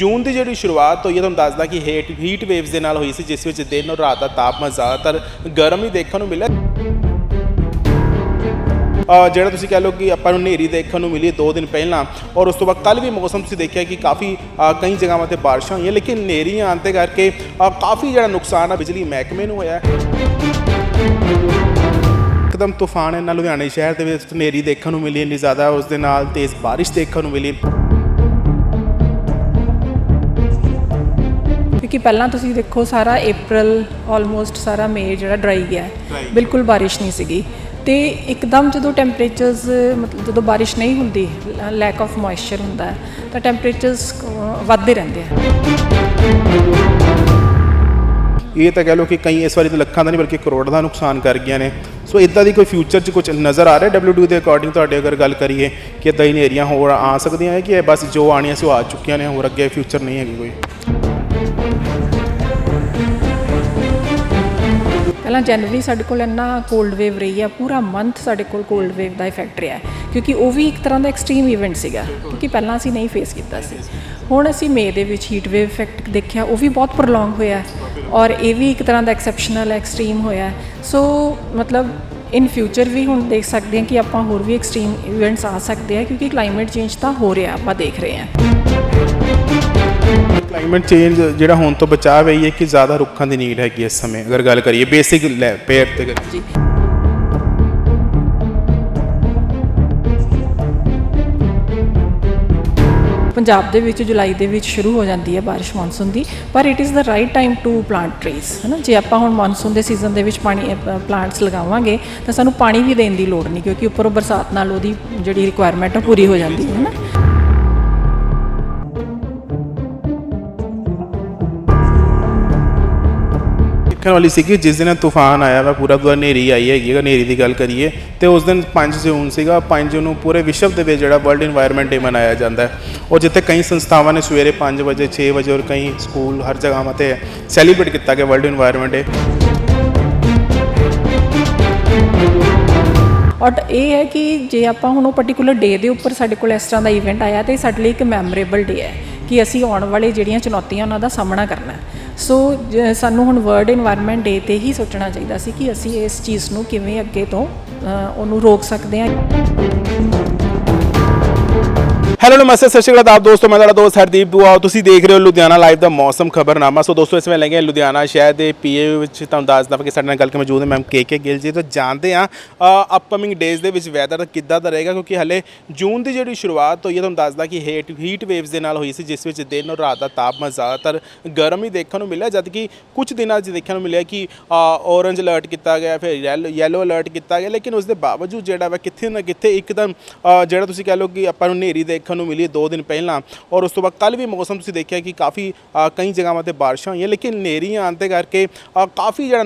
ਜੂਨ ਦੀ ਜਿਹੜੀ ਸ਼ੁਰੂਆਤ ਹੋਈ ਹੈ, ਤੁਹਾਨੂੰ ਦੱਸਦਾ ਕਿ ਹੇਟ ਹੀਟ ਵੇਵਸ ਦੇ ਨਾਲ ਹੋਈ ਸੀ, ਜਿਸ ਵਿੱਚ ਦਿਨ ਔਰ ਰਾਤ ਦਾ ਤਾਪਮਾਨ ਜ਼ਿਆਦਾਤਰ ਗਰਮ ਹੀ ਦੇਖਣ ਨੂੰ ਮਿਲਿਆ। ਜਿਹੜਾ ਤੁਸੀਂ ਕਹਿ ਲਓ ਕਿ ਆਪਾਂ ਨੂੰ ਹਨੇਰੀ ਦੇਖਣ ਨੂੰ ਮਿਲੀ 2 ਦਿਨ ਪਹਿਲਾਂ, ਔਰ ਉਸ ਤੋਂ ਬਾਅਦ ਕੱਲ ਵੀ ਮੌਸਮ ਤੁਸੀਂ ਦੇਖਿਆ ਕਿ ਕਾਫੀ ਕਈ ਜਗ੍ਹਾਵਾਂ ਤੇ ਬਾਰਿਸ਼ਾਂ ਹੋਈਆਂ, ਲੇਕਿਨ ਹਨੇਰੀਆਂ ਆਉਣ ਤੇ ਕਰਕੇ ਕਾਫੀ ਜਿਹੜਾ ਨੁਕਸਾਨ ਆ ਬਿਜਲੀ ਮਹਿਕਮੇ ਨੂੰ ਹੋਇਆ। ਇੱਕਦਮ ਤੂਫਾਨ ਇਹਨਾਂ ਲੁਧਿਆਣੇ ਸ਼ਹਿਰ ਦੇ ਵਿੱਚ ਹਨੇਰੀ ਦੇਖਣ ਨੂੰ ਮਿਲੀ, ਇੰਨੀ ਜ਼ਿਆਦਾ ਉਸ ਦੇ ਨਾਲ ਤੇਜ਼ ਬਾਰਿਸ਼ ਦੇਖਣ ਨੂੰ ਮਿਲੀ। ਕਿਉਂਕਿ ਪਹਿਲਾਂ ਤੁਸੀਂ ਦੇਖੋ ਸਾਰਾ April ਆਲਮੋਸਟ ਸਾਰਾ ਮਈ ਜਿਹੜਾ ਡਰਾਈ ਗਿਆ ਹੈ। ਬਿਲਕੁਲ ਬਾਰਿਸ਼ ਨਹੀਂ ਸੀਗੀ। ਤੇ ਇੱਕਦਮ ਜਦੋਂ ਟੈਂਪਰੇਚਰਸ ਮਤਲਬ ਜਦੋਂ ਬਾਰਿਸ਼ ਨਹੀਂ ਹੁੰਦੀ ਲੈਕ ਆਫ ਮੋਇਸਚਰ ਹੁੰਦਾ ਤਾਂ ਟੈਂਪਰੇਚਰਸ ਵੱਧਦੇ ਰਹਿੰਦੇ ਆ। ਇਹ ਤਾਂ ਕਹਿ ਲਓ ਕਿ ਕਈ ਇਸ ਵਾਰੀ ਤਾਂ ਲੱਖਾਂ ਦਾ ਨਹੀਂ ਬਲਕਿ ਕਰੋੜਾਂ ਦਾ ਨੁਕਸਾਨ ਕਰ ਗਈਆਂ ਨੇ। ਸੋ ਇਦਾਂ ਦੀ ਕੋਈ ਫਿਊਚਰ 'ਚ ਕੁਝ ਨਜ਼ਰ ਆ ਰਿਹਾ W2 ਦੇ ਅਕੋਰਡਿੰਗ ਤੁਹਾਡੇ ਅਗਰ ਗੱਲ ਕਰੀਏ ਕਿ ਇਦਾਂ ਹੀ ਹਨੇਰੀਆਂ ਹੋਰ ਆ ਸਕਦੀਆਂ ਹੈ ਕਿ ਇਹ ਬਸ ਜੋ ਆਣੀਆਂ ਸੀ ਉਹ ਆ ਚੁੱਕੀਆਂ ਨੇ ਹੋਰ ਅੱਗੇ ਫਿਊਚਰ ਨਹੀਂ ਹੈਗੀ ਕੋਈ? ਪਹਿਲਾਂ ਜਨਵਰੀ ਸਾਡੇ ਕੋਲ ਇੰਨਾ ਕੋਲਡ ਵੇਵ ਰਹੀ ਹੈ ਪੂਰਾ ਮੰਥ ਸਾਡੇ ਕੋਲ ਕੋਲਡ ਵੇਵ ਦਾ ਇਫੈਕਟ ਰਿਹਾ ਕਿਉਂਕਿ ਉਹ ਵੀ ਇੱਕ ਤਰ੍ਹਾਂ ਦਾ ਐਕਸਟ੍ਰੀਮ ਇਵੈਂਟ ਸੀਗਾ, ਕਿਉਂਕਿ ਪਹਿਲਾਂ ਅਸੀਂ ਨਹੀਂ ਫੇਸ ਕੀਤਾ ਸੀ। ਹੁਣ ਅਸੀਂ ਮੇ ਦੇ ਵਿੱਚ ਹੀਟ ਵੇਵ ਇਫੈਕਟ ਦੇਖਿਆ, ਉਹ ਵੀ ਬਹੁਤ ਪ੍ਰੋਲੋਂਗ ਹੋਇਆ ਔਰ ਇਹ ਵੀ ਇੱਕ ਤਰ੍ਹਾਂ ਦਾ ਐਕਸੈਪਸ਼ਨਲ ਐਕਸਟ੍ਰੀਮ ਹੋਇਆ ਸੋ ਮਤਲਬ ਇਨ ਫਿਊਚਰ ਵੀ ਹੁਣ ਦੇਖ ਸਕਦੇ ਹਾਂ ਕਿ ਆਪਾਂ ਹੋਰ ਵੀ ਐਕਸਟ੍ਰੀਮ ਇਵੈਂਟਸ ਆ ਸਕਦੇ ਆ ਕਿਉਂਕਿ ਕਲਾਈਮੇਟ ਚੇਂਜ ਤਾਂ ਹੋ ਰਿਹਾ, ਆਪਾਂ ਦੇਖ ਰਹੇ ਹਾਂ। ਕਲਾਈਮੇਟ ਚੇਂਜ ਜਿਹੜਾ ਹੋਣ ਤੋਂ ਬਚਾਅ ਹੈ ਇਹ ਕਿ ਜ਼ਿਆਦਾ ਰੁੱਖਾਂ ਦੀ ਨੀਡ ਹੈਗੀ ਇਸ ਸਮੇਂ। ਅਗਰ ਗੱਲ ਕਰੀਏ ਬੇਸਿਕ ਪੇਅਰ ਤੇ ਜੀ। ਪੰਜਾਬ ਦੇ ਵਿੱਚ ਜੁਲਾਈ ਦੇ ਵਿੱਚ ਸ਼ੁਰੂ ਹੋ ਜਾਂਦੀ ਹੈ ਬਾਰਿਸ਼ ਮੌਨਸੂਨ ਦੀ, ਪਰ it is the right time to plant trees ਹੈ ਨਾ ਜੇ ਆਪਾਂ ਹੁਣ ਮੌਨਸੂਨ ਦੇ ਸੀਜ਼ਨ ਦੇ ਵਿੱਚ ਪਾਣੀ ਪਲਾਂਟਸ ਲਗਾਵਾਂਗੇ, ਤਾਂ ਸਾਨੂੰ ਪਾਣੀ ਵੀ ਦੇਣ ਦੀ ਲੋੜ ਨਹੀਂ, ਕਿਉਂਕਿ ਉੱਪਰੋਂ ਬਰਸਾਤ ਨਾਲ ਉਹਦੀ ਜਿਹੜੀ ਰਿਕੁਆਇਰਮੈਂਟ ਹੈ ਪੂਰੀ ਹੋ ਜਾਂਦੀ ਹੈ ਨਾ ਦੇਖਣ ਵਾਲੀ ਸੀ ਕਿ ਜਿਸ ਦਿਨ ਤੂਫਾਨ ਆਇਆ ਵਾ, ਪੂਰਾ ਪੂਰਾ ਨੇਰੀ ਆਈ ਹੈਗੀ ਹੈ, ਹਨੇਰੀ ਦੀ ਗੱਲ ਕਰੀਏ, ਤੇ ਉਸ ਦਿਨ ਪੰਜ ਜੂਨ ਸੀਗਾ, ਪੰਜ ਜੂਨ ਨੂੰ ਪੂਰੇ ਵਿਸ਼ਵ ਦੇ ਵਿੱਚ ਜਿਹੜਾ ਵਰਲਡ এনवायरमेंट ਡੇ ਮਨਾਇਆ ਜਾਂਦਾ ਹੈ। ਉਹ ਜਿੱਥੇ ਕਈ ਸੰਸਥਾਵਾਂ ਨੇ ਸਵੇਰੇ 5 ਵਜੇ 6 ਵਜੇ ਔਰ ਕਈ ਸਕੂਲ ਹਰ ਜਗ੍ਹਾ ਤੇ ਸੈਲੀਬ੍ਰੇਟ ਕੀਤਾ ਗਿਆ ਵਰਲਡ এনवायरमेंट ਡੇ ਔਰ ਇਹ ਹੈ ਕਿ ਜੇ ਆਪਾਂ ਹੁਣ ਉਹ ਪਾਰਟਿਕੂਲਰ ਡੇ ਦੇ ਉੱਪਰ ਸਾਡੇ ਕੋਲ ਇਸ ਤਰ੍ਹਾਂ ਦਾ ਇਵੈਂਟ ਆਇਆ, ਤੇ ਸਾਡੇ ਲਈ ਇੱਕ ਮੈਮੋਰੇਬਲ ਡੇ ਹੈ ਕਿ ਅਸੀਂ ਆਉਣ ਵਾਲੇ ਜਿਹੜੀਆਂ ਚੁਣੌਤੀਆਂ ਉਹਨਾਂ ਦਾ ਸਾਹਮਣਾ ਕਰਨਾ ਹੈ। ਸੋ ਸਾਨੂੰ ਹੁਣ ਵਰਡ এনवायरमेंट ਡੇ ਤੇ ਹੀ ਸੋਚਣਾ ਚਾਹੀਦਾ ਸੀ ਕਿ ਅਸੀਂ ਇਸ ਚੀਜ਼ ਨੂੰ ਕਿਵੇਂ ਅੱਗੇ ਤੋਂ ਉਹਨੂੰ ਰੋਕ ਸਕਦੇ ਹਾਂ। ਹੈਲੋ, ਨਮਸਤੇ, ਸਤਿ ਸ਼੍ਰੀ ਅਕਾਲ ਆਪ ਦੋਸਤੋ, ਮੈਂ ਤੁਹਾਡਾ ਦੋਸਤ ਹਰਦੀਪ ਦੁਆ। ਤੁਸੀਂ ਦੇਖ ਰਹੇ ਹੋ ਲੁਧਿਆਣਾ ਲਾਈਵ ਦਾ ਮੌਸਮ ਖਬਰਨਾਮਾ ਸੋ ਦੋਸਤੋ, ਇਸ ਵੇਲੇ ਲੱਗੇ ਹਾਂ ਲੁਧਿਆਣਾ ਸ਼ਹਿਰ ਦੇ ਪੀਏ ਵਿੱਚ। ਤੁਹਾਨੂੰ ਦੱਸ ਦਵਾਂ ਕਿ ਸਾਡੇ ਨਾਲ ਗੱਲ ਕੇ ਮੌਜੂਦ ਹੈ ਮੈਮ ਕੇ ਕੇ ਗਿੱਲ ਜੀ। ਤੋਂ ਜਾਣਦੇ ਆ ਅਪਕਮਿੰਗ ਡੇਜ਼ ਦੇ ਵਿੱਚ ਵੈਦਰ ਕਿੱਦਾਂ ਦਾ ਰਹੇਗਾ, ਕਿਉਂਕਿ ਹਲੇ ਜੂਨ ਦੀ ਜਿਹੜੀ ਸ਼ੁਰੂਆਤ ਹੋਈ ਹੈ, ਤੁਹਾਨੂੰ ਦੱਸਦਾ ਕਿ ਹੇਟ ਹੀਟ ਵੇਵਸ ਦੇ ਨਾਲ ਹੋਈ ਸੀ, ਜਿਸ ਵਿੱਚ ਦਿਨ ਔਰ ਰਾਤ ਦਾ ਤਾਪਮਾਨ ਜ਼ਿਆਦਾਤਰ ਗਰਮ ਹੀ ਦੇਖਣ ਨੂੰ ਮਿਲਿਆ, ਜਦਕਿ ਕੁਝ ਦਿਨਾਂ 'ਚ ਦੇਖਣ ਨੂੰ ਮਿਲਿਆ ਕਿ ਔਰੰਜ ਅਲਰਟ ਕੀਤਾ ਗਿਆ, ਫਿਰ ਯੈਲੋ ਅਲਰਟ ਕੀਤਾ ਗਿਆ। ਲੇਕਿਨ ਉਸ ਦੇ ਬਾਵਜੂਦ ਜਿਹੜਾ ਵਾ, ਕਿੱਥੇ ਨਾ ਕਿੱਥੇ ਇੱਕਦਮ ਜਿਹੜਾ ਤੁਸੀਂ ਕਹਿ ਲਓ ਕਿ ਆਪਾਂ ਨੂੰ ਹਨੇਰੀ ਦੇਖਣ ਨੂੰ ਮਿਲੀ 2 ਦਿਨ ਪਹਿਲਾਂ। ਔਰ ਉਸ ਤੋਂ ਬਾਅਦ ਕੱਲ ਵੀ ਮੌਸਮ ਤੁਸੀਂ ਦੇਖਿਆ ਕਿ ਕਾਫੀ ਕਈ ਜਗ੍ਹਾਵਾਂ ਤੇ ਬਾਰਿਸ਼ਾਂ ਹੋਈਆਂ, ਲੇਕਿਨ ਹਨੇਰੀ ਆਉਣ ਤੇ ਕਰਕੇ ਕਾਫੀ ਜਿਹੜਾ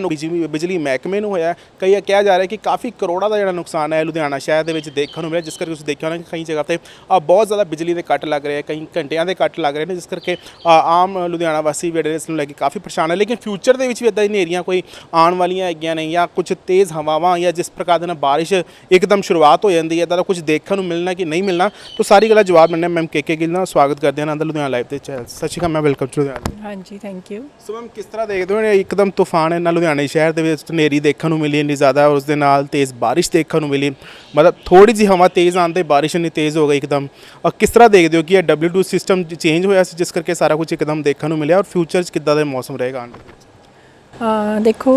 ਬਿਜਲੀ ਮਹਿਕਮੇ ਨੂੰ ਹੋਇਆ ਕਈ ਕਿਹਾ ਜਾ ਰਿਹਾ ਕਿ ਕਾਫੀ ਕਰੋੜਾਂ ਦਾ ਜਿਹੜਾ ਨੁਕਸਾਨ ਹੈ ਲੁਧਿਆਣਾ ਸ਼ਹਿਰ ਦੇ ਵਿੱਚ ਦੇਖਣ ਨੂੰ ਮਿਲਿਆ, ਜਿਸ ਕਰਕੇ ਤੁਸੀਂ ਦੇਖਿਆ ਹੋਣਾ ਕਿ ਕਈ ਜਗ੍ਹਾ ਤੇ ਬਹੁਤ ਜ਼ਿਆਦਾ ਬਿਜਲੀ ਦੇ ਕੱਟ ਲੱਗ ਰਹੇ ਆ ਕਈ ਘੰਟਿਆਂ ਦੇ ਕੱਟ ਲੱਗ ਰਹੇ ਨੇ, ਜਿਸ ਕਰਕੇ ਆਮ ਲੁਧਿਆਣਾ ਵਾਸੀ ਵੀ ਜਿਹੜੇ ਇਸ ਨੂੰ ਲੈ ਕੇ ਕਾਫੀ ਪਰੇਸ਼ਾਨ ਹੈ। ਲੇਕਿਨ ਫਿਊਚਰ ਦੇ ਵਿੱਚ ਵੀ ਇਦਾਂ ਦੀ ਹਨੇਰੀਆਂ ਕੋਈ ਆਉਣ ਵਾਲੀਆਂ ਹੈਗੀਆਂ ਨੇ ਜਾਂ ਕੁਝ ਤੇਜ਼ ਹਵਾਵਾਂ ਜਾਂ ਜਿਸ ਪ੍ਰਕਾਰ ਦੇ ਨਾਲ ਬਾਰਿਸ਼ ਇੱਕਦਮ ਸ਼ੁਰੂਆਤ ਹੋ ਜਾਂਦੀ ਹੈ, ਤਾਂ ਕੁਝ ਦੇਖਣ ਨੂੰ ਮਿਲਣਾ ਕਿ ਨਹੀਂ ਮਿਲਣਾ, ਤਾਂ ਸਾਰੀ ਗੱਲਾਂ ਜਵਾਬ ਮਿਲਣੇ ਮੈਮ ਕੇ ਕੇ ਗਿੱਲ ਨਾਲ ਸਵਾਗਤ ਕਰਦੇ ਹਾਂ ਆਨੰਦ ਲੁਧਿਆਣਾ ਲਾਈਵ ਤੇ ਚੈਨਲ ਸਤਿ ਸ਼੍ਰੀ ਅਕਾਲ ਮੈਂ ਵੈਲਕਮ ਟੂ ਲੁਧਿਆਣਾ। ਹਾਂਜੀ ਥੈਂਕ ਯੂ ਸੋ ਮੈਮ ਕਿਸ ਤਰ੍ਹਾਂ ਦੇਖਦੇ ਹੋ ਇਹ ਇੱਕਦਮ ਤੂਫਾਨ ਇਹਨਾਂ ਲੁਧਿਆਣੇ ਸ਼ਹਿਰ ਦੇ ਵਿੱਚ ਹਨੇਰੀ ਦੇਖਣ ਨੂੰ ਮਿਲੀ ਇੰਨੀ ਜ਼ਿਆਦਾ ਉਸ ਦੇ ਨਾਲ ਤੇਜ਼ ਬਾਰਿਸ਼ ਦੇਖਣ ਨੂੰ ਮਿਲੀ। ਮਤਲਬ ਥੋੜੀ ਜਿਹੀ ਹਵਾ ਤੇਜ਼ ਆਉਣ ਤੇ ਬਾਰਿਸ਼ ਇੰਨੀ ਤੇਜ਼ ਹੋ ਗਈ ਇੱਕਦਮ। ਔਰ ਕਿਸ ਤਰ੍ਹਾਂ ਦੇਖਦੇ ਹੋ ਕਿ ਇਹ W2 ਸਿਸਟਮ ਚੇਂਜ ਹੋਇਆ ਸੀ ਜਿਸ ਕਰਕੇ ਸਾਰਾ ਕੁਝ ਇੱਕਦਮ ਦੇਖਣ ਨੂੰ ਮਿਲਿਆ ਔਰ ਫਿਊਚਰ 'ਚ ਕਿੱਦਾਂ ਦਾ ਮੌਸਮ ਰਹੇਗਾ ਆਉਣ ਵਾਲੇ? ਦੇਖੋ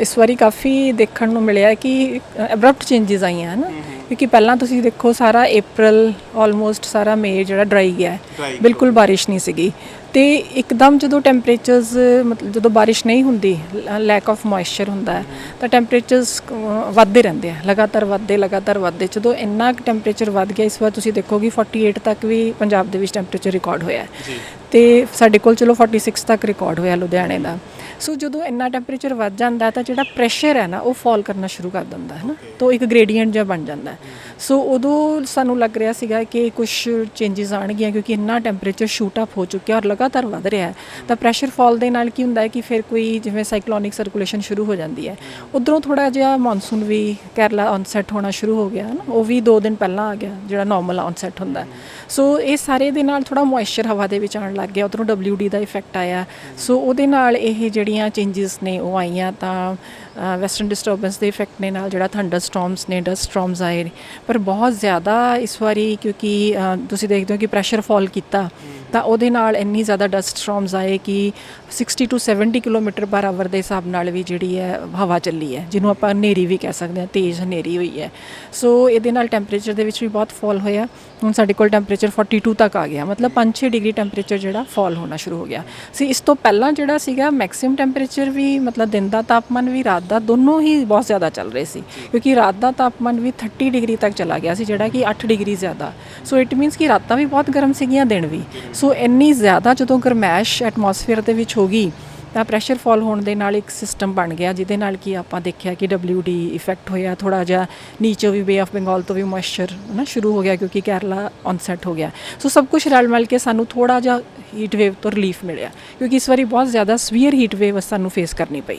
ਇਸ ਵਾਰੀ ਕਾਫੀ ਦੇਖਣ ਨੂੰ ਮਿਲਿਆ ਕਿ ਅਬਰਪਟ ਚੇਂजेस ਆਈਆਂ ਹਨ ਕਿਉਂਕਿ ਪਹਿਲਾਂ ਤੁਸੀਂ ਦੇਖੋ ਸਾਰਾ April ਆਲਮੋਸਟ ਸਾਰਾ ਮਈ ਜਿਹੜਾ ਡਰਾਈ ਗਿਆ ਹੈ। ਬਿਲਕੁਲ ਬਾਰਿਸ਼ ਨਹੀਂ ਸੀਗੀ। ਤੇ ਇੱਕਦਮ ਜਦੋਂ ਟੈਂਪਰੇਚਰਸ ਮਤਲਬ ਜਦੋਂ ਬਾਰਿਸ਼ ਨਹੀਂ ਹੁੰਦੀ ਲੈਕ ਆਫ ਮੋਇਸਚਰ ਹੁੰਦਾ ਹੈ ਤਾਂ ਟੈਂਪਰੇਚਰਸ ਵੱਧਦੇ ਰਹਿੰਦੇ ਆ ਲਗਾਤਾਰ ਵੱਧਦੇ ਲਗਾਤਾਰ ਵੱਧਦੇ। ਜਦੋਂ ਇੰਨਾ ਕੁ ਟੈਂਪਰੇਚਰ ਵੱਧ ਗਿਆ ਇਸ ਵਾਰ ਤੁਸੀਂ ਦੇਖੋਗੇ 48 ਤੱਕ ਵੀ ਪੰਜਾਬ ਦੇ ਵਿੱਚ ਟੈਂਪਰੇਚਰ ਰਿਕਾਰਡ ਹੋਇਆ ਹੈ। ਤੇ ਸਾਡੇ ਕੋਲ ਚਲੋ 46 ਤੱਕ ਰਿਕਾਰਡ ਹੋਇਆ ਲੁਧਿਆਣੇ ਦਾ। ਸੋ ਜਦੋਂ ਇੰਨਾ ਟੈਂਪਰੇਚਰ ਵੱਧ ਜਾਂਦਾ ਤਾਂ ਜਿਹੜਾ ਪ੍ਰੈਸ਼ਰ ਹੈ ਨਾ, ਉਹ ਫਾਲ ਕਰਨਾ ਸ਼ੁਰੂ ਕਰ ਦਿੰਦਾ ਹੈ ਨਾ। ਤਾਂ ਇੱਕ ਗ੍ਰੇਡੀਐਂਟ ਜਿਹਾ ਬਣ ਜਾਂਦਾ ਹੈ। ਸੋ ਉਦੋਂ ਸਾਨੂੰ ਲੱਗ ਰਿਹਾ ਸੀਗਾ ਕਿ ਕੁਝ ਚੇਂਜਸ ਆਣਗੀਆਂ ਕਿਉਂਕਿ ਇੰਨਾ ਟੈਂਪਰੇਚਰ ਸ਼ੂਟ ਅਪ ਹੋ ਚੁੱਕਿਆ ਔਰ ਲਗਾਤਾਰ ਵੱਧ ਰਿਹਾ ਹੈ। ਤਾਂ ਪ੍ਰੈਸ਼ਰ ਫਾਲ ਦੇ ਨਾਲ ਕੀ ਹੁੰਦਾ ਹੈ ਕਿ ਫਿਰ ਕੋਈ ਜਿਵੇਂ ਸਾਈਕਲੋਨਿਕ ਸਰਕੂਲੇਸ਼ਨ ਸ਼ੁਰੂ ਹੋ ਜਾਂਦੀ ਹੈ। ਉਧਰੋਂ ਥੋੜਾ ਜਿਹਾ ਮੌਨਸੂਨ ਵੀ ਕੇਰਲਾ ਔਨਸੈਟ ਹੋਣਾ ਸ਼ੁਰੂ ਹੋ ਗਿਆ ਹੈ ਨਾ। ਉਹ ਵੀ 2 ਦਿਨ ਪਹਿਲਾਂ ਆ ਗਿਆ, ਜਿਹੜਾ ਨਾਰਮਲ ਔਨਸੈਟ ਹੁੰਦਾ ਸੋ ਇਹ ਸਾਰੇ ਦੇ ਨਾਲ ਥੋੜਾ ਮੋਇਸਚਰ ਹਵਾ ਦੇ ਵਿੱਚ ਆਉਣ ਲੱਗ ਗਿਆ। ਉਧਰੋਂ WD ਦਾ ਇਫੈਕਟ ਆਇਆ। ਸੋ ਉਹਦੇ ਨਾਲ ਇਹ ਜਿਹੜੇ ਜਿਹੜੀਆਂ ਚੇਂਜਸ ਨੇ ਉਹ ਆਈਆਂ ਤਾਂ ਵੈਸਟਰਨ ਡਿਸਟਰਬੈਂਸ ਦੇ ਇਫੈਕਟ ਨੇ ਨਾਲ ਜਿਹੜਾ ਥੰਡਰ ਸਟਾਰਮਸ ਨੇ ਡਸਟ ਸਟਾਰਮਸ ਆਏ ਨੇ। ਪਰ ਬਹੁਤ ਜ਼ਿਆਦਾ ਇਸ ਵਾਰੀ ਕਿਉਂਕਿ ਤੁਸੀਂ ਦੇਖਦੇ ਹੋ ਕਿ ਪ੍ਰੈਸ਼ਰ ਫਾਲ ਕੀਤਾ, ਤਾਂ ਉਹਦੇ ਨਾਲ ਇੰਨੀ ਜ਼ਿਆਦਾ ਡਸਟ ਸਟਾਰਮਸ ਆਏ ਕਿ 60 ਟੂ 70 ਕਿਲੋਮੀਟਰ ਪਰ ਆਵਰ ਦੇ ਹਿਸਾਬ ਨਾਲ ਵੀ ਜਿਹੜੀ ਹੈ ਹਵਾ ਚੱਲੀ ਹੈ, ਜਿਹਨੂੰ ਆਪਾਂ ਹਨੇਰੀ ਵੀ ਕਹਿ ਸਕਦੇ ਹਾਂ, ਤੇਜ਼ ਹਨੇਰੀ ਹੋਈ ਹੈ। ਸੋ ਇਹਦੇ ਨਾਲ ਟੈਂਪਰੇਚਰ ਦੇ ਵਿੱਚ ਵੀ ਬਹੁਤ ਫਾਲ ਹੋਇਆ। ਹੁਣ ਸਾਡੇ ਕੋਲ ਟੈਂਪਰੇਚਰ 42 ਤੱਕ ਆ ਗਿਆ। ਮਤਲਬ 5-6 ਡਿਗਰੀ ਟੈਂਪਰੇਚਰ ਜਿਹੜਾ ਫਾਲ ਹੋਣਾ ਸ਼ੁਰੂ ਹੋ ਗਿਆ। ਸੀ ਇਸ ਤੋਂ ਪਹਿਲਾਂ ਜਿਹੜਾ ਸੀਗਾ ਮੈਕਸਿਮਮ ਟੈਂਪਰੇਚਰ ਵੀ, ਮਤਲਬ ਦਿਨ ਦਾ ਤਾਪਮਾਨ ਵੀ ਰਾਤ ਦਾ ਦੋਨੋਂ ਹੀ ਬਹੁਤ ਜ਼ਿਆਦਾ ਚੱਲ ਰਹੇ ਸੀ। ਕਿਉਂਕਿ ਰਾਤ ਦਾ ਤਾਪਮਾਨ ਵੀ 30 ਡਿਗਰੀ ਤੱਕ ਚਲਾ ਗਿਆ ਸੀ ਜਿਹੜਾ ਕਿ 8 ਡਿਗਰੀ ਜ਼ਿਆਦਾ। ਸੋ ਇਟ ਮੀਨਸ ਕਿ ਰਾਤਾਂ ਵੀ ਬਹੁਤ ਗਰਮ ਸੀਗੀਆਂ ਦਿਨ ਵੀ। ਸੋ ਇੰਨੀ ਜ਼ਿਆਦਾ ਜਦੋਂ ਗਰਮੈਸ਼ ਐਟਮੋਸਫੇਅਰ ਦੇ ਵਿੱਚ ਹੋ ਗਈ ਤਾਂ ਪ੍ਰੈਸ਼ਰ ਫਾਲ ਹੋਣ ਦੇ ਨਾਲ ਇੱਕ ਸਿਸਟਮ ਬਣ ਗਿਆ ਜਿਹਦੇ ਨਾਲ ਕਿ ਆਪਾਂ ਦੇਖਿਆ ਕਿ WD ਇਫੈਕਟ ਹੋਇਆ ਥੋੜਾ ਜਿਹਾ ਨੀਚੇ ਵੀ ਬੇ ਆਫ ਬੰਗਾਲ ਤੋਂ ਵੀ ਮੋਇਸਚਰ ਨਾ ਸ਼ੁਰੂ ਹੋ ਗਿਆ ਕਿਉਂਕਿ ਕੇਰਲਾ ਔਨਸੈਟ ਹੋ ਗਿਆ। ਸੋ ਸਭ ਕੁਝ ਰਲ ਮਿਲ ਕੇ ਸਾਨੂੰ ਥੋੜਾ ਜਿਹਾ ਹੀਟ ਵੇਵ ਤੋਂ ਰਿਲੀਫ ਮਿਲਿਆ ਕਿਉਂਕਿ ਇਸ ਵਾਰੀ ਬਹੁਤ ਜ਼ਿਆਦਾ ਸਵੀਅਰ ਹੀਟ ਵੇਵ ਸਾਨੂੰ ਫੇਸ ਕਰਨੀ ਪਈ।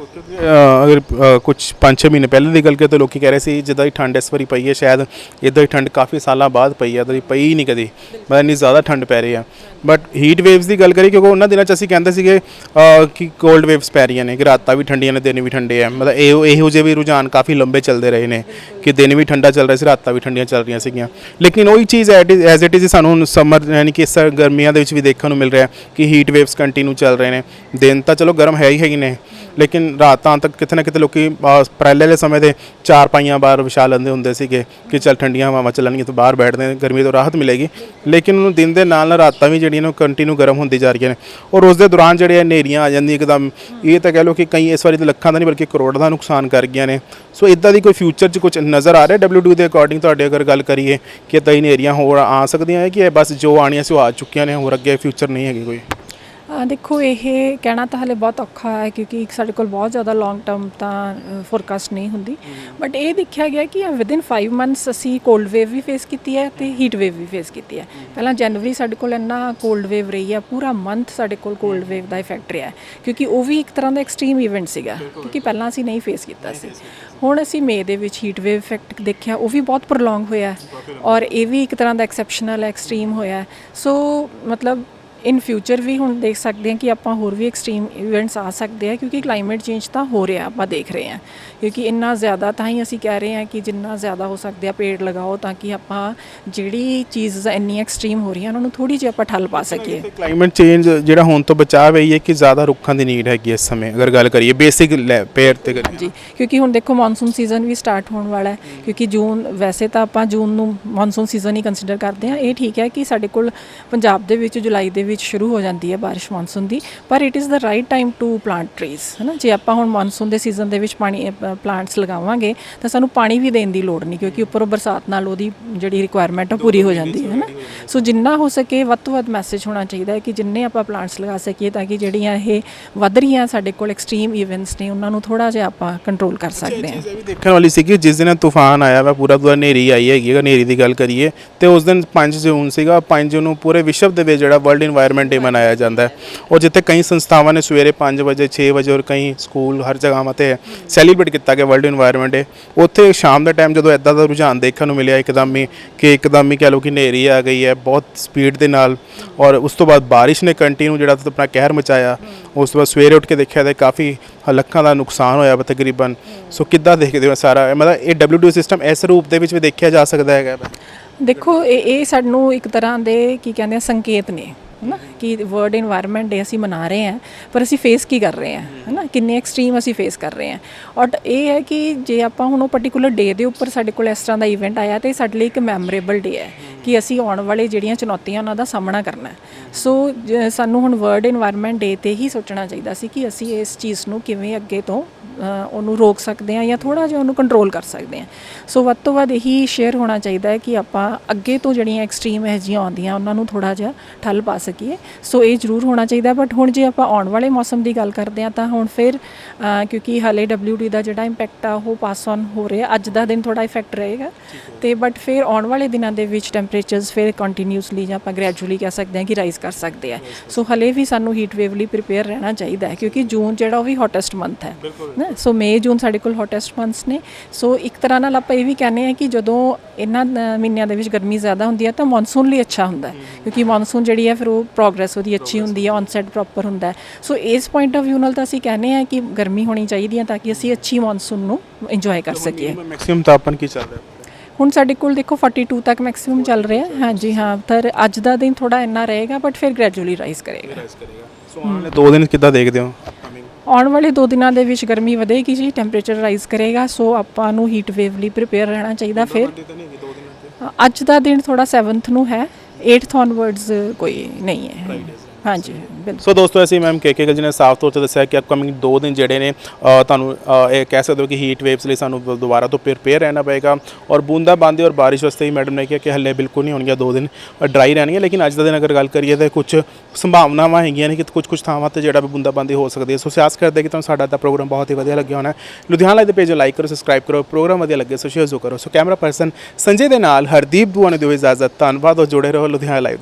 ਬਿਲਕੁਲ ਕਿਉਂਕਿ ਅ, ਅਗਰ ਅ, ਕੁਝ 5-6 ਮਹੀਨੇ ਪਹਿਲੇ ਦੀ ਗੱਲ ਕਰੀਏ ਤਾਂ ਲੋਕੀ ਕਹਿ ਰਹੇ ਸੀ ਜਿੱਦਾਂ ਦੀ ਠੰਡ ਇਸ ਵਾਰੀ ਪਈ ਹੈ ਸ਼ਾਇਦ ਇਦਾਂ ਦੀ ਠੰਡ ਕਾਫੀ ਸਾਲਾਂ ਬਾਅਦ ਪਈ ਹੈ ਤਾਂ ਪਈ ਹੀ ਨਹੀਂ ਕਦੀ ਮਤਲਬ ਇੰਨੀ ਜ਼ਿਆਦਾ ਠੰਡ ਪੈ ਰਹੀ ਆ। ਬਟ ਹੀਟ ਵੇਵਸ ਦੀ ਗੱਲ ਕਰੀ ਕਿਉਂਕਿ ਉਹਨਾਂ ਦਿਨਾਂ 'ਚ ਅਸੀਂ ਕਹਿੰਦੇ ਸੀਗੇ ਅ, ਕਿ ਕੋਲਡ ਵੇਵਸ ਪੈ ਰਹੀਆਂ ਨੇ ਕਿ ਰਾਤਾਂ ਵੀ ਠੰਡੀਆਂ ਨੇ ਦਿਨ ਵੀ ਠੰਡੇ ਆ ਮਤਲਬ ਇਹੋ ਇਹੋ ਜਿਹੇ ਵੀ ਰੁਝਾਨ ਕਾਫੀ ਲੰਬੇ ਚੱਲਦੇ ਰਹੇ ਨੇ ਕਿ ਦਿਨ ਵੀ ਠੰਡਾ ਚੱਲ ਰਿਹਾ ਸੀ ਰਾਤਾਂ ਵੀ ਠੰਡੀਆਂ ਚੱਲ ਰਹੀਆਂ ਸੀਗੀਆਂ। ਲੇਕਿਨ ਉਹੀ ਚੀਜ਼ ਐਜ਼ ਇਟ ਇਜ਼ ਸਾਨੂੰ ਸਮਰ ਯਾਨੀ ਕਿ ਇਸ ਗਰਮੀਆਂ ਦੇ ਵਿੱਚ ਵੀ ਦੇਖਣ ਨੂੰ ਮਿਲ ਰਿਹਾ ਕਿ ਹੀਟ ਵੇਵਸ ਕੰਟੀਨਿਊ ਚੱਲ ਰਹੇ ਨੇ ਦਿਨ ਤਾਂ ਚਲੋ ਗਰਮ ਹੈ ਹੀ ਹੈਗੇ ਨੇ ਲੇਕਿਨ ਰਾਤਾਂ ਤੱਕ ਕਿਤੇ ਨਾ ਕਿਤੇ ਲੋਕੀ ਅਹ, ਪਹਿਲੇ ਵਾਲੇ ਸਮੇਂ ਦੇ ਚਾਰ ਪਾਈਆਂ ਬਾਹਰ ਵਿਛਾ ਲੈਂਦੇ ਹੁੰਦੇ ਸੀਗੇ ਕਿ ਚੱਲ ਠੰਡੀਆਂ ਹਵਾਵਾਂ ਚੱਲਣਗੀਆਂ ਤਾਂ ਬਾਹਰ ਬੈਠਦੇ ਹਾਂ ਗਰਮੀ ਤੋਂ ਰਾਹਤ ਮਿਲੇਗੀ। ਲੇਕਿਨ ਉਹਨੂੰ ਦਿਨ ਦੇ ਨਾਲ ਨਾਲ ਰਾਤਾਂ ਵੀ ਜਿਹੜੀਆਂ ਨੇ ਉਹ ਕੰਟੀਨਿਊ ਗਰਮ ਹੁੰਦੀ ਜਾ ਰਹੀਆਂ ਨੇ। ਔਰ ਉਸ ਦੇ ਦੌਰਾਨ ਜਿਹੜੇ ਇਹ ਹਨੇਰੀਆਂ ਆ ਜਾਂਦੀਆਂ ਇੱਕਦਮ। ਇਹ ਤਾਂ ਕਹਿ ਲਓ ਕਿ ਕਈ ਇਸ ਵਾਰੀ ਤਾਂ ਲੱਖਾਂ ਦਾ ਨਹੀਂ ਬਲਕਿ ਕਰੋੜਾਂ ਦਾ ਨੁਕਸਾਨ ਕਰ ਗਈਆਂ ਨੇ। ਸੋ ਇਦਾਂ ਦੀ ਕੋਈ ਫਿਊਚਰ 'ਚ ਕੁਝ ਨਜ਼ਰ ਆ ਰਿਹਾ? WD ਦੇ ਅਕੋਰਡਿੰਗ ਤੁਹਾਡੇ ਅਗਰ ਗੱਲ ਕਰੀਏ ਕਿ ਇਦਾਂ ਹੀ ਹਨੇਰੀਆਂ ਹੋਰ ਆ ਸਕਦੀਆਂ ਹੈ ਕਿ ਇਹ ਬਸ ਜੋ ਆਣੀਆਂ ਸੀ ਉਹ ਆ ਚੁੱਕੀਆਂ ਨੇ ਹੋਰ ਅੱਗੇ ਫਿਊਚਰ ਨਹੀਂ ਹੈਗੀ ਕੋਈ? ਦੇਖੋ ਇਹ ਕਹਿਣਾ ਤਾਂ ਹਲੇ ਬਹੁਤ ਔਖਾ ਹੈ ਕਿਉਂਕਿ ਸਾਡੇ ਕੋਲ ਬਹੁਤ ਜ਼ਿਆਦਾ ਲੌਂਗ ਟਰਮ ਤਾਂ ਫੋਰਕਾਸਟ ਨਹੀਂ ਹੁੰਦੀ। ਬਟ ਇਹ ਦੇਖਿਆ ਗਿਆ ਕਿ ਵਿਦਿਨ 5 ਮੰਥਸ ਅਸੀਂ ਕੋਲਡ ਵੇਵ ਵੀ ਫੇਸ ਕੀਤੀ ਹੈ ਤੇ ਹੀਟ ਵੇਵ ਵੀ ਫੇਸ ਕੀਤੀ ਹੈ। ਪਹਿਲਾਂ ਜਨਵਰੀ ਸਾਡੇ ਕੋਲ ਇੰਨਾ ਕੋਲਡ ਵੇਵ ਰਹੀ ਹੈ ਪੂਰਾ ਮੰਥ ਸਾਡੇ ਕੋਲ ਕੋਲਡ ਵੇਵ ਦਾ ਇਫੈਕਟ ਰਿਹਾ ਕਿਉਂਕਿ ਉਹ ਵੀ ਇੱਕ ਤਰ੍ਹਾਂ ਦਾ ਐਕਸਟ੍ਰੀਮ ਇਵੈਂਟ ਸੀਗਾ ਕਿਉਂਕਿ ਪਹਿਲਾਂ ਅਸੀਂ ਨਹੀਂ ਫੇਸ ਕੀਤਾ ਸੀ। ਹੁਣ ਅਸੀਂ ਮਈ ਦੇ ਵਿੱਚ ਹੀਟ ਵੇਵ ਇਫੈਕਟ ਦੇਖਿਆ ਉਹ ਵੀ ਬਹੁਤ ਪ੍ਰੋਲੋਂਗ ਹੋਇਆ ਔਰ ਇਹ ਵੀ ਇੱਕ ਤਰ੍ਹਾਂ ਦਾ ਐਕਸੈਪਸ਼ਨਲ ਐਕਸਟ੍ਰੀਮ ਹੋਇਆ ਸੋ ਮਤਲਬ ਇਨ ਫਿਊਚਰ ਵੀ ਹੁਣ ਦੇਖ ਸਕਦੇ ਹਾਂ ਕਿ ਆਪਾਂ ਹੋਰ ਵੀ ਐਕਸਟ੍ਰੀਮ ਇਵੈਂਟਸ ਆ ਸਕਦੇ ਆ ਕਿਉਂਕਿ ਕਲਾਈਮੇਟ ਚੇਂਜ ਤਾਂ ਹੋ ਰਿਹਾ ਆਪਾਂ ਦੇਖ ਰਹੇ ਹਾਂ। ਕਿਉਂਕਿ ਇੰਨਾ ਜ਼ਿਆਦਾ ਤਾਂ ਹੀ ਅਸੀਂ ਕਹਿ ਰਹੇ ਹਾਂ ਕਿ ਜਿੰਨਾ ਜ਼ਿਆਦਾ ਹੋ ਸਕਦੇ ਆ ਪੇੜ ਲਗਾਓ ਤਾਂ ਕਿ ਆਪਾਂ ਜਿਹੜੀ ਚੀਜ਼ ਇੰਨੀ ਐਕਸਟ੍ਰੀਮ ਹੋ ਰਹੀਆਂ ਉਹਨਾਂ ਨੂੰ ਥੋੜੀ ਜਿਹੀ ਆਪਾਂ ਠੱਲ ਪਾ ਸਕੀਏ। ਕਲਾਈਮੇਟ ਚੇਂਜ ਜਿਹੜਾ ਹੋਣ ਤੋਂ ਬਚਾਅ ਹੈ ਕਿ ਜ਼ਿਆਦਾ ਰੁੱਖਾਂ ਦੀ ਨੀਡ ਹੈਗੀ ਇਸ ਸਮੇਂ ਅਗਰ ਗੱਲ ਕਰੀਏ ਬੇਸਿਕ ਪੇੜ ਤੇ ਕਰੀਏ। ਜੀ ਕਿਉਂਕਿ ਹੁਣ ਦੇਖੋ ਮੌਨਸੂਨ ਸੀਜ਼ਨ ਵੀ ਸਟਾਰਟ ਹੋਣ ਵਾਲਾ ਹੈ ਕਿਉਂਕਿ ਜੂਨ ਵੈਸੇ ਤਾਂ ਆਪਾਂ ਜੂਨ ਨੂੰ ਮੌਨਸੂਨ ਸੀਜ਼ਨ ਹੀ ਕੰਸੀਡਰ ਕਰਦੇ ਹਾਂ। ਇਹ ਠੀਕ ਹੈ ਕਿ ਸਾਡੇ ਕੋਲ ਪੰਜਾਬ ਦੇ ਵਿੱਚ ਜੁਲਾਈ ਦੇ ਵਿੱਚ ਸ਼ੁਰੂ ਹੋ ਜਾਂਦੀ ਹੈ ਬਾਰਿਸ਼ ਮੌਨਸੂਨ ਦੀ ਪਰ it is the right time to plant trees ਹੈ ਨਾ ਜੇ ਆਪਾਂ ਹੁਣ ਮੌਨਸੂਨ ਦੇ ਸੀਜ਼ਨ ਦੇ ਵਿੱਚ ਪਾਣੀ ਪਲਾਂਟਸ ਲਗਾਵਾਂਗੇ ਤਾਂ ਸਾਨੂੰ ਪਾਣੀ ਵੀ ਦੇਣ ਦੀ ਲੋੜ ਨਹੀਂ ਕਿਉਂਕਿ ਉੱਪਰੋਂ ਬਰਸਾਤ ਨਾਲ ਉਹਦੀ ਜਿਹੜੀ ਰਿਕੁਆਇਰਮੈਂਟ ਪੂਰੀ ਹੋ ਜਾਂਦੀ ਹੈ ਨਾ ਸੋ ਜਿੰਨਾ ਹੋ ਸਕੇ ਵੱਧ ਤੋਂ ਵੱਧ ਮੈਸੇਜ ਹੋਣਾ ਚਾਹੀਦਾ ਹੈ ਕਿ ਜਿੰਨੇ ਆਪਾਂ ਪਲਾਂਟਸ ਲਗਾ ਸਕੀਏ ਤਾਂ ਕਿ ਜਿਹੜੀਆਂ ਇਹ ਵੱਧ ਰਹੀਆਂ ਸਾਡੇ ਕੋਲ ਐਕਸਟ੍ਰੀਮ ਇਵੈਂਟਸ ਨੇ ਉਹਨਾਂ ਨੂੰ ਥੋੜਾ ਜਿਹਾ ਆਪਾਂ ਕੰਟਰੋਲ ਕਰ ਸਕਦੇ ਹਾਂ। ਚੀਜ਼ ਇਹ ਵੀ ਦੇਖਣ ਵਾਲੀ ਸੀ ਕਿ ਜਿਸ ਦਿਨ ਤੂਫਾਨ ਆਇਆ ਵਾ ਪੂਰਾ ਪੂਰਾ ਹਨੇਰੀ ਆਈ ਹੈਗੀ ਅਗਰ ਹਨੇਰੀ ਦੀ ਗੱਲ ਕਰੀਏ ਤੇ ਉਸ ਦਿਨ 5 ਜੂਨ ਸੀਗਾ 5 ਜੂਨ ਨੂੰ ਪੂਰੇ ਵਿਸ਼ਵ ਦੇ ਵਿੱਚ ਜਿਹੜਾ ਵਰਲਡ এনवायरमेंट ਡੇ ਮਨਾਇਆ ਜਾਂਦਾ है और जिथे कई संस्थावां ने ਸਵੇਰੇ 5 ਵਜੇ 6 ਵਜੇ ਔਰ ਕਈ ਸਕੂਲ ਹਰ ਜਗ੍ਹਾਵਾਂ ਤੇ ਸੈਲੀਬ੍ਰੇਟ ਕੀਤਾ ਗਿਆ ਵਰਲਡ এনवायरमेंट ਡੇ ਉੱਥੇ ਸ਼ਾਮ ਦਾ ਟਾਈਮ ਜਦੋਂ ਐਦਾਂ ਦਾ ਰੁਝਾਨ ਦੇਖਣ ਨੂੰ ਮਿਲਿਆ, ਇੱਕਦਮ ਹੀ ਕਿ ਇੱਕਦਮ ਹੀ ਕਹਿ ਲੋ ਕਿ ਹਨੇਰੀ ਆ ਗਈ ਹੈ, ਬਹੁਤ ਸਪੀਡ ਦੇ ਨਾਲ ਔਰ ਉਸ ਤੋਂ ਬਾਅਦ ਬਾਰਿਸ਼ ਨੇ ਕੰਟੀਨਿਊ ਜਿਹੜਾ ਆਪਣਾ ਕਹਿਰ ਮਚਾਇਆ। ਉਸ ਤੋਂ ਬਾਅਦ ਸਵੇਰੇ ਉੱਠ ਕੇ ਦੇਖਿਆ ਤੇ ਕਾਫੀ ਲੱਖਾਂ ਦਾ ਨੁਕਸਾਨ ਹੋਇਆ ਵਾ ਤਕਰੀਬਨ। ਸੋ ਕਿੱਦਾਂ ਦੇਖਦੇ ਹੋ ਸਾਰਾ? ਮਤਲਬ ਇਹ ਡਬਲਯੂਡੀਓ ਸਿਸਟਮ ਇਸ ਰੂਪ ਦੇ ਵਿੱਚ ਵੀ ਦੇਖਿਆ ਜਾ ਸਕਦਾ ਹੈਗਾ ਦੇਖੋ, ਇਹ ਇਹ ਸਾਨੂੰ ਇੱਕ ਤਰ੍ਹਾਂ ਦੇ ਕੀ ਕਹਿੰਦੇ ਸੰਕੇਤ ਨੇ। ਹਨਾ, ਕਿ ਵਰਡ এনवायरमेंट ਡੇ ਅਸੀਂ ਮਨਾ ਰਹੇ ਹਾਂ, ਪਰ ਅਸੀਂ ਫੇਸ ਕੀ ਕਰ ਰਹੇ ਹਾਂ, ਹਨਾ, ਕਿੰਨੇ ਐਕਸਟ੍ਰੀਮ ਅਸੀਂ ਫੇਸ ਕਰ ਰਹੇ ਹਾਂ। ਔਰ ਇਹ ਹੈ ਕਿ ਜੇ ਆਪਾਂ ਹੁਣ ਉਹ ਪਾਰਟਿਕੂਲਰ ਡੇ ਦੇ ਉੱਪਰ ਸਾਡੇ ਕੋਲ ਇਸ ਤਰ੍ਹਾਂ ਦਾ ਇਵੈਂਟ ਆਇਆ, ਤੇ ਸਾਡੇ ਲਈ ਇੱਕ ਮੈਮੋਰੇਬਲ ਡੇ ਹੈ ਕਿ ਅਸੀਂ ਆਉਣ ਵਾਲੇ ਜਿਹੜੀਆਂ ਚੁਣੌਤੀਆਂ ਉਹਨਾਂ ਦਾ ਸਾਹਮਣਾ ਕਰਨਾ ਸੋ ਸਾਨੂੰ ਹੁਣ ਵਰਡ এনवायरमेंट ਡੇ ਤੇ ਹੀ ਸੋਚਣਾ ਚਾਹੀਦਾ ਸੀ ਕਿ ਅਸੀਂ ਇਸ ਚੀਜ਼ ਨੂੰ ਕਿਵੇਂ ਅੱਗੇ ਤੋਂ ਉਹਨੂੰ ਰੋਕ ਸਕਦੇ ਹਾਂ ਜਾਂ ਥੋੜਾ ਜਿਹਾ ਉਹਨੂੰ ਕੰਟਰੋਲ ਕਰ ਸਕਦੇ ਹਾਂ। ਸੋ ਵੱਧ ਤੋਂ ਵੱਧ ਇਹੀ ਸ਼ੇਅਰ ਹੋਣਾ ਚਾਹੀਦਾ ਹੈ ਕਿ ਆਪਾਂ ਅੱਗੇ ਤੋਂ ਜਿਹੜੀਆਂ ਐਕਸਟ੍ਰੀਮ ਇਹ ਜਿਹੀਆਂ ਆਉਂਦੀਆਂ ਉਹਨਾਂ ਨੂੰ ਥੋੜਾ ਜਿਹਾ ਠੱਲ ਪਾ ਸਕੀਏ। ਸੋ ਇਹ ਜ਼ਰੂਰ ਹੋਣਾ ਚਾਹੀਦਾ ਬਟ ਹੁਣ ਜੇ ਆਪਾਂ ਆਉਣ ਵਾਲੇ ਮੌਸਮ ਦੀ ਗੱਲ ਕਰਦੇ ਹਾਂ ਤਾਂ ਹੁਣ ਫਿਰ ਕਿਉਂਕਿ ਹਲੇ WD ਦਾ ਜਿਹੜਾ ਇੰਪੈਕਟ ਆ ਉਹ ਪਾਸ ਔਨ ਹੋ ਰਿਹਾ। ਅੱਜ ਦਾ ਦਿਨ ਥੋੜਾ ਇਫੈਕਟ ਰਹੇਗਾ। ਤੇ ਬਟ ਫਿਰ ਆਉਣ ਵਾਲੇ ਦਿਨਾਂ ਦੇ ਵਿੱਚ ਟੈਂਪਰੇਚਰਸ ਫਿਰ ਕੰਟੀਨਿਊਸਲੀ ਜਾਂ ਆਪਾਂ ਗ੍ਰੈਜੂਅਲੀ ਕਹਿ ਸਕਦੇ ਹਾਂ ਕਿ ਰਾਈਜ਼ ਕਰ ਸਕਦੇ ਆ ਸੋ ਹਲੇ ਵੀ ਸਾਨੂੰ ਹੀਟ ਵੇਵ ਲਈ ਪ੍ਰਿਪੇਅਰ ਰਹਿਣਾ ਚਾਹੀਦਾ ਹੈ ਕਿਉਂਕਿ ਜੂਨ ਜਿਹੜਾ ਉਹ ਵੀ ਹੌਟੈਸਟ ਮੰਥ ਹੈ। ਨਾ? ਸੋ ਮਈ ਜੂਨ ਸਾਡੇ ਕੋਲ ਹੌਟੈਸਟ ਮੰਥਸ ਨੇ। ਸੋ ਇੱਕ ਤਰ੍ਹਾਂ ਨਾਲ ਆਪਾਂ ਇਹ ਵੀ ਕਹਿੰਦੇ ਆ ਕਿ ਜਦੋਂ ਇਹਨਾਂ ਮਹੀਨਿਆਂ ਦੇ ਵਿੱਚ ਗਰਮੀ ਜ਼ਿਆਦਾ ਹੁੰਦੀ ਹੈ ਤਾਂ ਮੌਨਸੂਨ ਲਈ ਅੱਛਾ ਹੁੰਦਾ ਹੈ। ਕਿਉਂਕਿ ਮੌਨਸੂਨ ਜਿਹੜੀ ਹੈ ਫਿਰ ਉਹ ਪ੍ਰੋਗਰੈਸ ਉਹਦੀ ਅੱਛੀ ਹੁੰਦੀ ਹੈ ਔਨਸੈਟ ਪ੍ਰੋਪਰ ਹੁੰਦਾ ਹੈ। ਸੋ ਇਸ ਪੁਆਇੰਟ ਆਫ View ਨਾਲ ਤਾਂ ਅਸੀਂ ਕਹਿੰਦੇ ਆ ਕਿ ਗਰਮੀ ਹੋਣੀ ਚਾਹੀਦੀ ਹੈ ਤਾਂ ਕਿ ਅਸੀਂ ਅੱਛੀ ਮੌਨਸੂਨ ਨੂੰ ਇੰਜੋਏ ਕਰ ਸਕੀਏ। ਮੈਕਸਿਮਮ ਤਾਪਮਾਨ ਕੀ ਚੱਲ ਰਿਹਾ? ਹੁਣ ਸਾਡੇ ਕੋਲ ਦੇਖੋ 42 ਤੱਕ ਮੈਕਸਿਮਮ ਚੱਲ ਰਿਹਾ। ਹੈ ਹਾਂਜੀ ਹਾਂ ਪਰ ਅੱਜ ਦਾ ਦਿਨ ਥੋੜਾ ਇੰਨਾ ਰਹੇਗਾ ਬਟ ਫਿਰ ਗ੍ਰੈਜੂਅਲੀ ਰਾਈਜ਼ ਕਰੇਗਾ। ਰਾਈਜ਼ ਕਰੇਗਾ। ਸੋ ਆਉਣ ਵਾਲੇ ਦੋ ਦਿਨ ਕਿੱਦਾਂ ਦੇਖਦੇ ਹੋ? ਆਉਣ ਵਾਲੇ 2 ਦਿਨਾਂ ਦੇ ਵਿੱਚ ਗਰਮੀ ਵਧੇਗੀ ਜੀ ਟੈਂਪਰੇਚਰ ਰਾਈਜ਼ ਕਰੇਗਾ ਸੋ ਆਪਾਂ ਨੂੰ ਹੀਟ ਵੇਵ ਲਈ ਪ੍ਰਿਪੇਅਰ ਰਹਿਣਾ ਚਾਹੀਦਾ ਫਿਰ। ਅੱਜ ਦਾ ਦਿਨ ਥੋੜਾ 7th ਨੂੰ ਹੈ 8th ਔਨਵਰਡਸ ਕੋਈ ਨਹੀਂ ਹੈ। ਹਾਂਜੀ ਬਿਲਕੁਲ। ਸੋ ਦੋਸਤੋ ਅਸੀਂ ਮੈਮ ਕੇ ਕੇ ਗਿੱਲ ਜੀ ਨੇ ਸਾਫ਼ ਤੌਰ ਤੇ ਦੱਸਿਆ ਕਿ ਅਪਕਮਿੰਗ 2 ਦਿਨ ਜਿਹੜੇ ਨੇ ਅ, ਤੁਹਾਨੂੰ ਅ, ਇਹ ਕਹਿ ਸਕਦੇ ਹੋ ਕਿ ਹੀਟ ਵੇਵਸ ਲਈ ਸਾਨੂੰ ਦ- ਦੁਬਾਰਾ ਤੋਂ ਪ੍ਰਿਪੇਅਰ ਰਹਿਣਾ ਪਏਗਾ। ਔਰ ਬੂੰਦਾ ਬਾਂਦੀ ਔਰ ਬਾਰਿਸ਼ ਵਾਸਤੇ ਹੀ ਮੈਡਮ ਨੇ ਕਿਹਾ ਕਿ ਹੱਲੇ ਬਿਲਕੁਲ ਨਹੀਂ ਹੋਣਗੀਆਂ 2 ਦਿਨ ਡਰਾਈ ਰਹਿਣਗੀਆਂ। ਲੇਕਿਨ ਅੱਜ ਦਾ ਦਿਨ ਅਗਰ ਗੱਲ ਕਰੀਏ ਤਾਂ ਕੁਝ ਸੰਭਾਵਨਾਵਾਂ ਹੈਗੀਆਂ ਨੇ ਕਿ ਕੁਝ ਕੁਝ ਥਾਵਾਂ ਤੇ ਜਿਹੜਾ ਵੀ ਬੂੰਦਾ ਬਾਂਦੀ ਹੋ ਸਕਦੀ ਹੈ। ਸੋ ਸਿਆਸ ਕਰਦੇ ਕਿ ਤੁਹਾਨੂੰ ਸਾਡਾ ਦਾ ਪ੍ਰੋਗਰਾਮ ਬਹੁਤ ਹੀ ਵਧੀਆ ਲੱਗਿਆ ਹੋਣਾ ਲੁਧਿਆਣਾ ਲਾਈਵ ਦੇ ਪੇਜ ਲਾਈਕ ਕਰੋ ਸਬਸਕ੍ਰਾਈਬ ਕਰੋ ਪ੍ਰੋਗਰਾਮ ਵਧੀਆ ਲੱਗੇ ਸੋ ਸ਼ੇਅਰ ਜ਼ਰੂਰ ਕਰੋ। ਸੋ ਕੈਮਰਾ ਪਰਸਨ ਸੰਜੇ ਦੇ ਨਾਲ ਹਰਦੀਪ ਬੂਆ ਨੇ ਦਿਓ ਇਜਾਜ਼ਤ। ਧੰਨਵਾਦ ਔਰ ਜੁੜੇ ਰਹੋ ਲੁਧਿਆਣਾ ਲਾਈਵ ਦੇ ਨਾਲ।